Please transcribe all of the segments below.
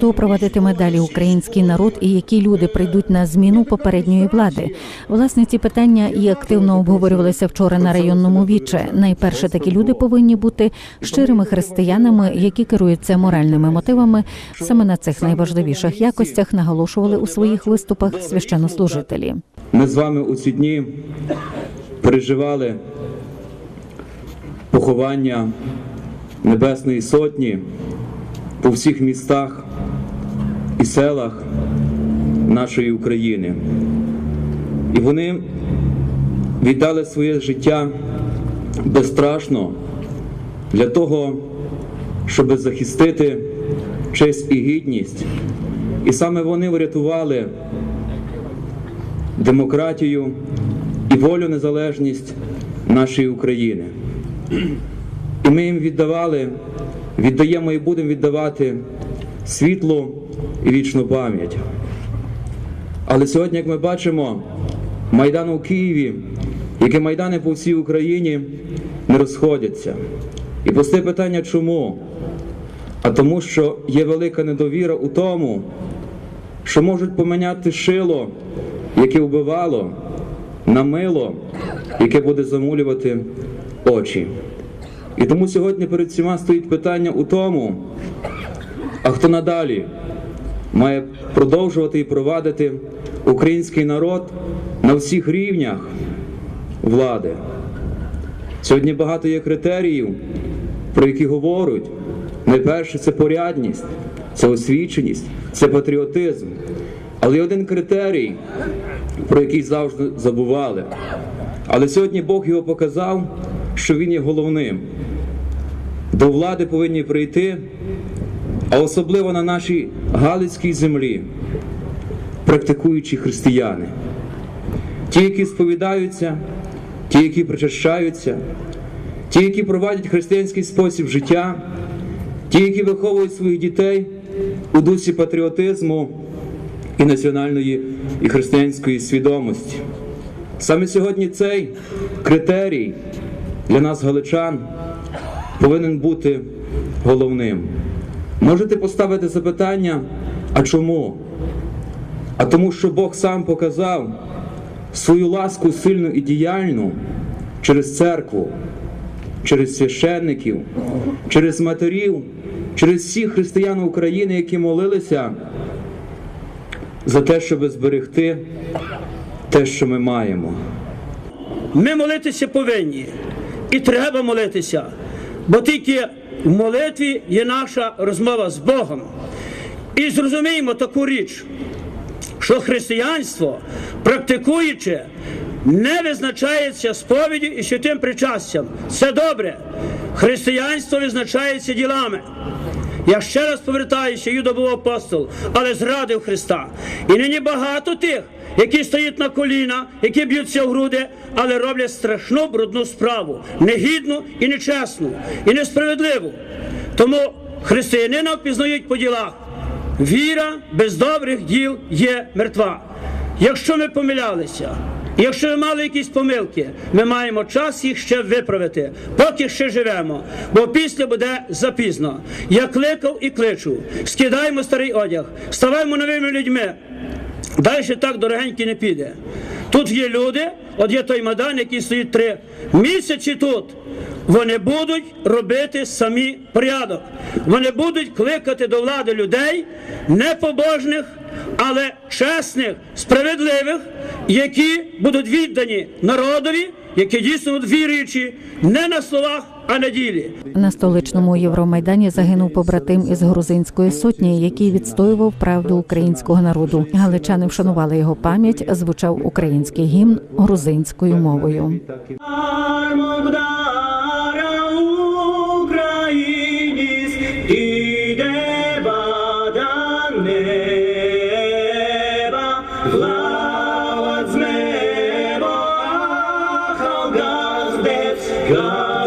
хто проводитиме далі український народ і які люди прийдуть на зміну попередньої влади. Власне, ці питання і активно обговорювалися вчора на районному віче. Найперше такі люди повинні бути щирими християнами, які керуються моральними мотивами. Саме на цих найважливіших якостях наголошували у своїх виступах священнослужителі. Ми з вами у ці дні переживали поховання Небесної Сотні по всіх містах і селах нашої України. І вони віддали своє життя безстрашно для того, щоб захистити честь і гідність. І саме вони врятували демократію і волю незалежність нашої України. І ми їм віддавали, віддаємо і будемо віддавати світло і вічну пам'ять. Але сьогодні, як ми бачимо, Майдан у Києві, як і Майдани по всій Україні, не розходяться. І просте питання чому? А тому, що є велика недовіра у тому, що можуть поміняти шило, яке вбивало, на мило, яке буде замулювати очі. І тому сьогодні перед всіма стоїть питання у тому, а хто надалі має продовжувати і провадити український народ на всіх рівнях влади. Сьогодні багато є критеріїв, про які говорять. Найперше це порядність, це освіченість, це патріотизм. Але є один критерій, про який завжди забували. Але сьогодні Бог його показав, що він є головним. До влади повинні прийти, а особливо на нашій Галицькій землі, практикуючі християни. Ті, які сповідаються, ті, які причащаються, ті, які проводять християнський спосіб життя, ті, які виховують своїх дітей у дусі патріотизму і національної і християнської свідомості. Саме сьогодні цей критерій для нас, галичан, повинен бути головним. Можете поставити запитання, а чому? А тому, що Бог сам показав свою ласку сильну і діяльну через церкву, через священників, через матерів, через всіх християн України, які молилися за те, щоб зберегти те, що ми маємо. Ми молитися повинні. І треба молитися. Бо тільки в молитві є наша розмова з Богом. І зрозуміємо таку річ, що християнство, практикуючи, не визначається сповіді і святим причастям. Це добре. Християнство визначається ділами. Я ще раз повертаюся, Юда був апостол, але зрадив Христа. І нині багато тих, які стоять на коліна, які б'ються в груди, але роблять страшну брудну справу, негідну і нечесну, і несправедливу. Тому християнина впізнають по ділах. Віра без добрих діл є мертва. Якщо ми помилялися, якщо ми мали якісь помилки, ми маємо час їх ще виправити, поки ще живемо, бо після буде запізно. Я кликав і кличу, скидаємо старий одяг, ставаємо новими людьми. Далі так дорогенькі не піде. Тут є люди, от є той Мадан, який стоїть три місяці тут. Вони будуть робити самі порядок. Вони будуть кликати до влади людей непобожних, але чесних, справедливих, які будуть віддані народові, які дійсно віруючі не на словах, на ділі. На столичному Євромайдані загинув побратим із грузинської сотні, який відстоював правду українського народу. Галичани вшанували його пам'ять. Звучав український гімн грузинською мовою.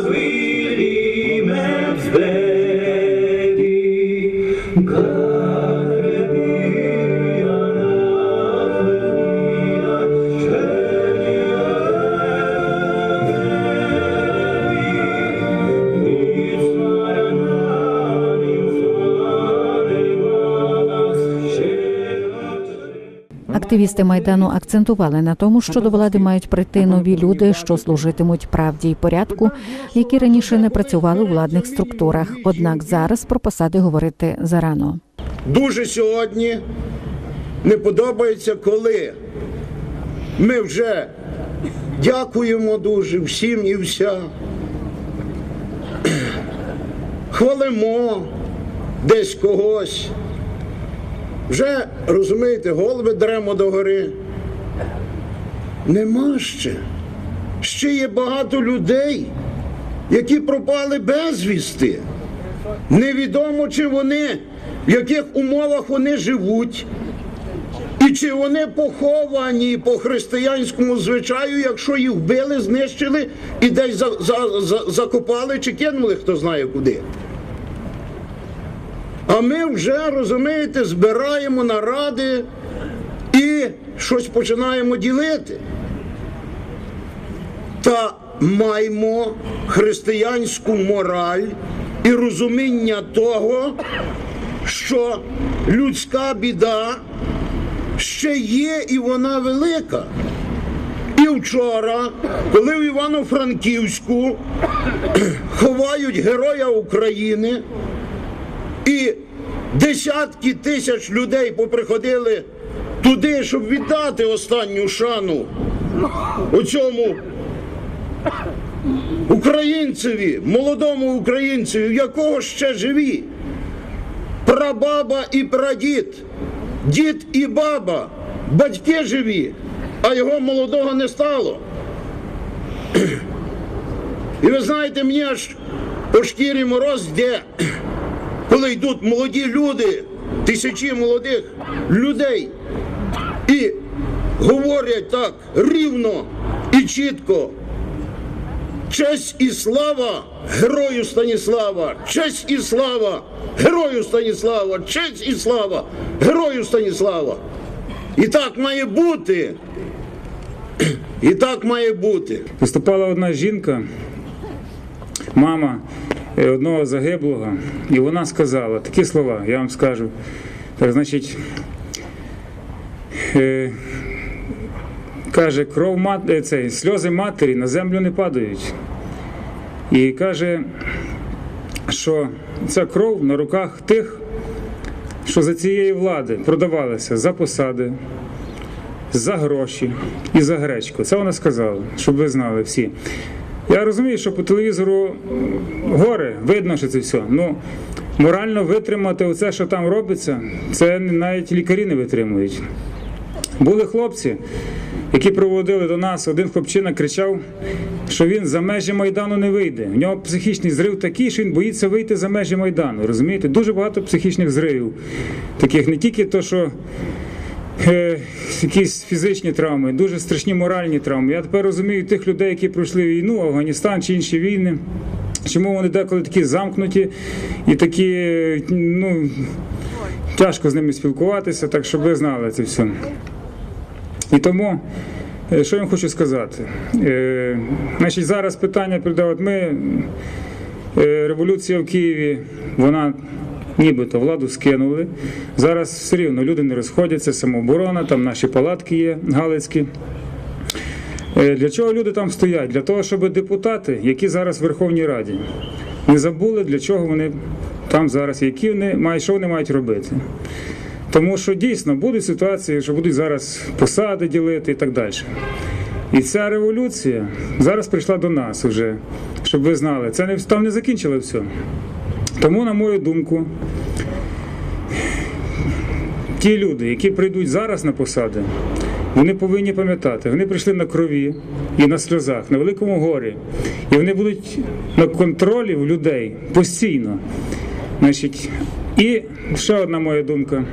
Hallelujah. Активісти майдану акцентували на тому, що до влади мають прийти нові люди, що служитимуть правді і порядку, які раніше не працювали у владних структурах. Однак зараз про посади говорити зарано. дуже сьогодні не подобається, коли ми вже дякуємо дуже всім і вся. Хвалимо десь когось. Вже, розумієте, голови дремо догори. Нема ще. Ще є багато людей, які пропали безвісти. Невідомо, чи вони, в яких умовах вони живуть, і чи вони поховані по християнському звичаю, якщо їх вбили, знищили і десь за, за, за, закопали чи кинули, хто знає куди. А ми вже, розумієте, збираємо наради і щось починаємо ділити. Та маємо християнську мораль і розуміння того, що людська біда ще є і вона велика. І вчора, коли в Івано-Франківську ховають Героя України, і десятки тисяч людей поприходили туди, щоб віддати останню шану оцьому українцеві, молодому українцеві, в якого ще живі. Прабаба і прадід, дід і баба, батьки живі, а його молодого не стало. І ви знаєте, мені аж по шкірі мороз йде, коли йдуть молоді люди, тисячі молодих людей, і говорять так рівно і чітко. Честь і слава герою Станіслава! Честь і слава герою Станіслава! Честь і слава герою Станіслава! І так має бути. І так має бути. Виступала одна жінка, мама одного загиблого, і вона сказала такі слова, я вам скажу. Так, значить, е, каже, кров мат, е, цей, сльози матері на землю не падають. І каже, що ця кров на руках тих, що за цієї влади продавалися за посади, за гроші і за гречку. Це вона сказала, щоб ви знали всі. Я розумію, що по телевізору горе, видно, що це все. Ну, морально витримати оце, що там робиться, це навіть лікарі не витримують. Були хлопці, які проводили до нас, один хлопчина кричав, що він за межі Майдану не вийде. У нього психічний зрив такий, що він боїться вийти за межі Майдану. Розумієте? Дуже багато психічних зривів. Таких не тільки то, що якісь фізичні травми, дуже страшні моральні травми. Я тепер розумію тих людей, які пройшли війну, Афганістан чи інші війни. Чому вони деколи такі замкнуті і такі, е, ну, тяжко з ними спілкуватися, так щоб ви знали це все. І тому, е, що я вам хочу сказати? Е, Значить, зараз питання от ми, е, революція в Києві, вона нібито владу скинули. Зараз все рівно люди не розходяться, самооборона, там наші палатки є галицькі. Е, Для чого люди там стоять? Для того, щоб депутати, які зараз в Верховній Раді, не забули, для чого вони там зараз, які вони мають, що вони мають робити. Тому що дійсно будуть ситуації, що будуть зараз посади ділити і так далі. І ця революція зараз прийшла до нас вже, щоб ви знали, це не там не закінчили все. Тому, на мою думку, ті люди, які прийдуть зараз на посади, вони повинні пам'ятати, вони прийшли на крові і на сльозах, на великому горі. І вони будуть на контролі в людей постійно. Значить, і ще одна моя думка.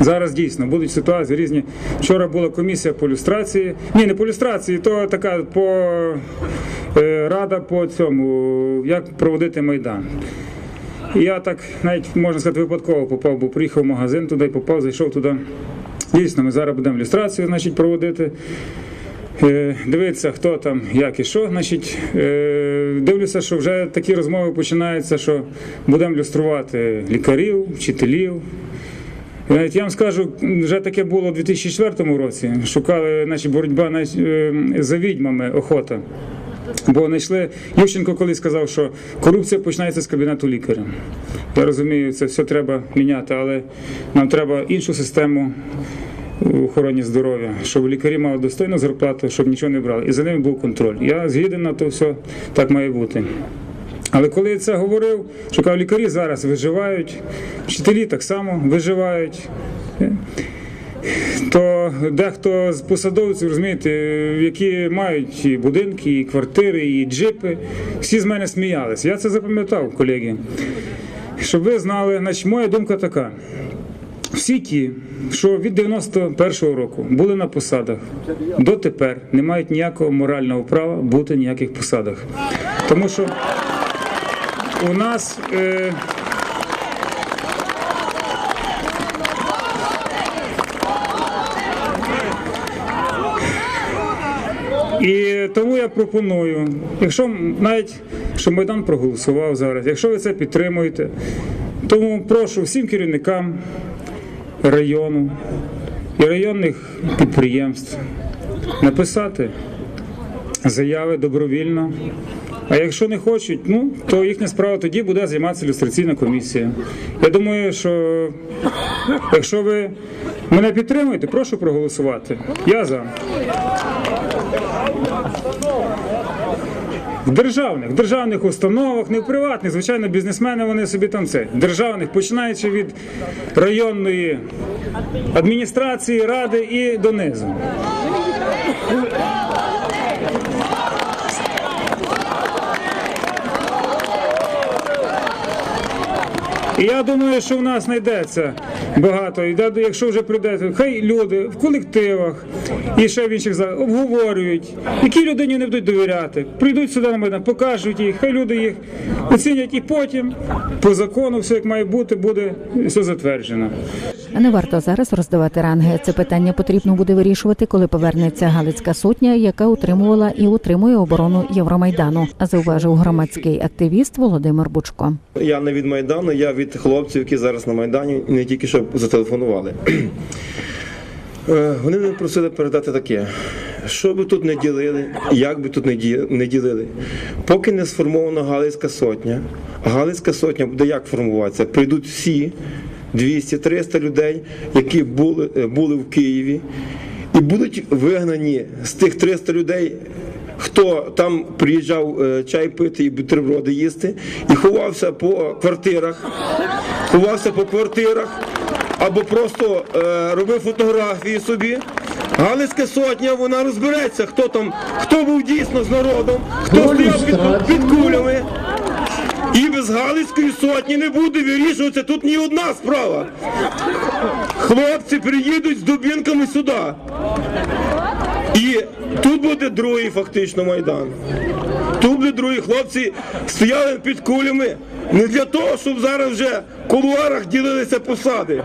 Зараз дійсно будуть ситуації різні. Вчора була комісія по люстрації. Ні, не по люстрації, то така по е, рада по цьому, як проводити майдан. Я так навіть можна сказати випадково попав, бо приїхав в магазин туди, попав, зайшов туди. Дійсно, ми зараз будемо люстрацію значить, проводити. Е, Дивитися, хто там, як і що. Значить, е, дивлюся, що вже такі розмови починаються, що будемо люструвати лікарів, вчителів, навіть я вам скажу, вже таке було у 2004 році. Шукали значить, боротьба е, за відьмами охота. Бо знайшли Ющенко колись сказав, що корупція починається з кабінету лікаря. Я розумію, це все треба міняти, але нам треба іншу систему в охороні здоров'я, щоб лікарі мали достойну зарплату, щоб нічого не брали. І за ними був контроль. Я згіден на то все так має бути. Але коли я це говорив, що лікарі зараз виживають, вчителі так само виживають. То дехто з посадовців, розумієте, які мають і будинки, і квартири, і джипи, всі з мене сміялися. Я це запам'ятав, колеги. Щоб ви знали, значить, моя думка така. Всі ті, що від 91-го року були на посадах, дотепер не мають ніякого морального права бути в ніяких посадах. Тому що у нас. Е, І тому я пропоную, якщо навіть що Майдан проголосував зараз, якщо ви це підтримуєте, тому прошу всім керівникам району і районних підприємств написати заяви добровільно. А якщо не хочуть, ну то їхня справа тоді буде займатися люстраційна комісія. Я думаю, що якщо ви мене підтримуєте, прошу проголосувати. Я за. В державних, в державних установах, не в приватних, звичайно, бізнесмени вони собі там це. Державних, починаючи від районної адміністрації, ради і донизу. І я думаю, що в нас знайдеться багато. І да- якщо вже прийде, хай люди в колективах і ще в інших залах обговорюють, якій людині не будуть довіряти. Прийдуть сюди на майдан, покажуть їх, хай люди їх оцінять, і потім по закону все як має бути, буде все затверджено. Не варто зараз роздавати ранги. Це питання потрібно буде вирішувати, коли повернеться Галицька сотня, яка утримувала і утримує оборону Євромайдану. А зауважив громадський активіст Володимир Бучко. Я не від Майдану, я від хлопців, які зараз на Майдані, не тільки що зателефонували. Е, Вони мене просили передати таке, що би тут не ділили, як би тут не ділили. Поки не сформована Галицька сотня, Галицька сотня буде як формуватися? Прийдуть всі 200-300 людей, які були, е, були в Києві, і будуть вигнані з тих 300 людей хто там приїжджав е, чай пити і бутерброди їсти, і ховався по квартирах, ховався по квартирах або просто е, робив фотографії собі. Галицька сотня, вона розбереться, хто там, хто був дійсно з народом, хто стояв під, під кулями. І без Галицької сотні не буде вирішуватися тут ні одна справа. Хлопці приїдуть з дубінками сюди. І тут буде другий фактично майдан. Тут буде другий хлопці стояли під кулями не для того, щоб зараз вже в кулуарах ділилися посади.